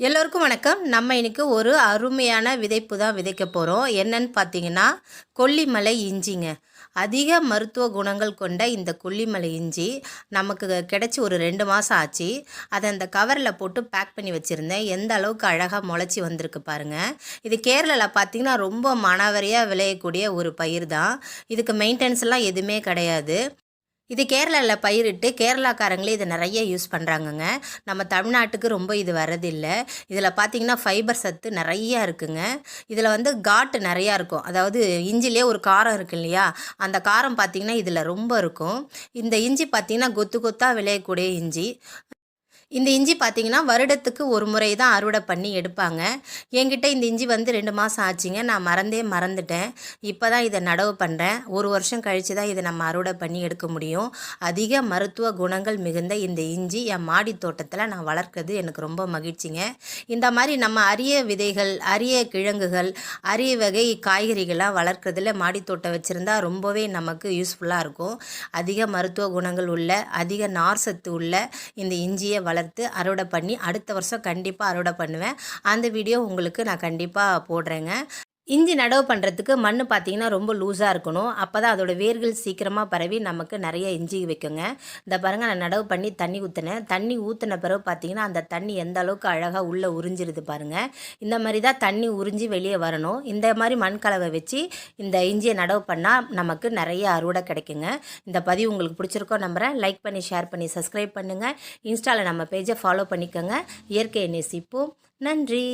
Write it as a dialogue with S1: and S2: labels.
S1: எல்லோருக்கும் வணக்கம். நம்ம இன்னைக்கு ஒரு அருமையான விதைப்பு தான் விதைக்க போகிறோம் என்னன்னு பார்த்தீங்கன்னா கொல்லிமலை இஞ்சிங்க. அதிக மருத்துவ குணங்கள் கொண்ட இந்த கொல்லிமலை இஞ்சி நமக்கு கிடச்சி ஒரு ரெண்டு மாதம் ஆச்சு. அதை அந்த கவரில் போட்டு பேக் பண்ணி வச்சுருந்தேன். எந்த அளவுக்கு அழகாக முளைச்சி வந்திருக்கு பாருங்கள் இது கேரளாவில் பார்த்தீங்கன்னா ரொம்ப மனவரியாக விளையக்கூடிய ஒரு பயிர் தான் இதுக்கு மெயின்டெனன்ஸ்லாம் எதுவுமே கிடையாது. இது கேரளாவில் பயிரிட்டு கேரளாக்காரங்களே இதை நிறைய யூஸ் பண்ணுறாங்கங்க நம்ம தமிழ்நாட்டுக்கு ரொம்ப இது வரதில்லை இதில் பார்த்தீங்கன்னா ஃபைபர் சத்து நிறையா இருக்குங்க. இதில் வந்து காட்டு நிறையா இருக்கும். அதாவது இஞ்சிலே ஒரு காரம் இருக்கு இல்லையா அந்த காரம் பார்த்தீங்கன்னா இதில் ரொம்ப இருக்கும். இந்த இஞ்சி பார்த்தீங்கன்னா கொத்து கொத்தாக விளையக்கூடிய இஞ்சி. இந்த இஞ்சி பார்த்தீங்கன்னா வருடத்துக்கு ஒரு முறை தான் அறுவடை பண்ணி எடுப்பாங்க. என்கிட்ட இந்த இஞ்சி வந்து ரெண்டு மாதம் ஆச்சுங்க. நான் மறந்தே மறந்துட்டேன். இப்போ தான் இதை நடவு பண்ணுறேன் ஒரு வருஷம் கழித்து தான் இதை நம்ம அறுவடை பண்ணி எடுக்க முடியும். அதிக மருத்துவ குணங்கள் மிகுந்த இந்த இஞ்சி என் மாடி தோட்டத்தில் நான் வளர்க்குறது எனக்கு ரொம்ப மகிழ்ச்சிங்க. இந்த மாதிரி நம்ம அரிய விதைகள் அரிய கிழங்குகள் அரிய வகை காய்கறிகளாக வளர்க்குறதுல மாடி தோட்டம் வச்சுருந்தா ரொம்பவே நமக்கு யூஸ்ஃபுல்லாக இருக்கும். அதிக மருத்துவ குணங்கள் உள்ள அதிக நார் சத்து உள்ள இந்த இஞ்சியை வள வளர்த்து அறுவடை பண்ணி அடுத்த வருஷம் கண்டிப்பாக அறுவடை பண்ணுவேன். அந்த வீடியோ உங்களுக்கு நான் கண்டிப்பாக போடுறேங்க. இஞ்சி நடவு பண்ணுறதுக்கு மண் பார்த்திங்கன்னா ரொம்ப லூஸாக இருக்கணும். அப்போ தான் அதோட வேர்கள் சீக்கிரமாக பரவி நமக்கு நிறைய இஞ்சி வைக்குங்க. இந்த பாருங்கள் நான் நடவு பண்ணி தண்ணி ஊற்றினேன் தண்ணி ஊற்றின பிறகு பார்த்திங்கன்னா அந்த தண்ணி எந்த அளவுக்கு அழகாக உள்ளே உறிஞ்சிருது பாருங்கள் இந்த மாதிரி தான் தண்ணி உறிஞ்சி வெளியே வரணும். இந்த மாதிரி மண் கலவை வச்சு இந்த இஞ்சியை நடவு பண்ணால் நமக்கு நிறைய அறுவடை கிடைக்குங்க. இந்த பதிவு உங்களுக்கு பிடிச்சிருக்கோ நம்புகிறேன் லைக் பண்ணி ஷேர் பண்ணி சப்ஸ்கிரைப் பண்ணுங்கள் இன்ஸ்டாவில் நம்ம பேஜை ஃபாலோ பண்ணிக்கோங்க. இயற்கையை நேசிப்போம் நன்றி.